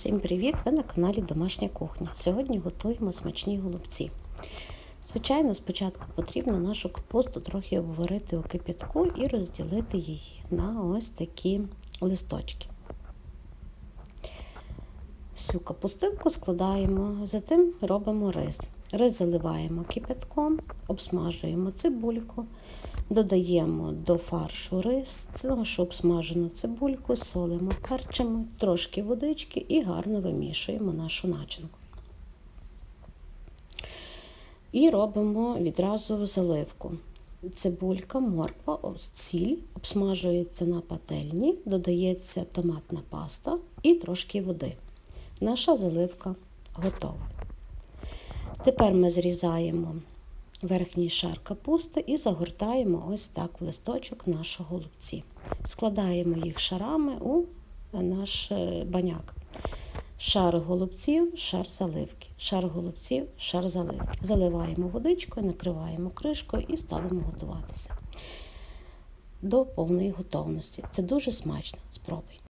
Всім привіт! Ви на каналі Домашня кухня. Сьогодні готуємо смачні голубці. Звичайно, спочатку потрібно нашу капусту трохи обварити у кипятку і розділити її на ось такі листочки. Всю капустинку складаємо, затим робимо рис. Рис заливаємо кипятком, обсмажуємо цибульку, додаємо до фаршу рис, нашу обсмажену цибульку, солимо, перчимо, трошки водички і гарно вимішуємо нашу начинку. І робимо відразу заливку. Цибулька, морква, сіль обсмажується на пательні, додається томатна паста і трошки води. Наша заливка готова. Тепер ми зрізаємо верхній шар капусти і загортаємо ось так в листочок нашого голубці. Складаємо їх шарами у наш баняк. Шар голубців, шар заливки, шар голубців, шар заливки. Заливаємо водичкою, накриваємо кришкою і ставимо готуватися до повної готовності. Це дуже смачно. Спробуйте.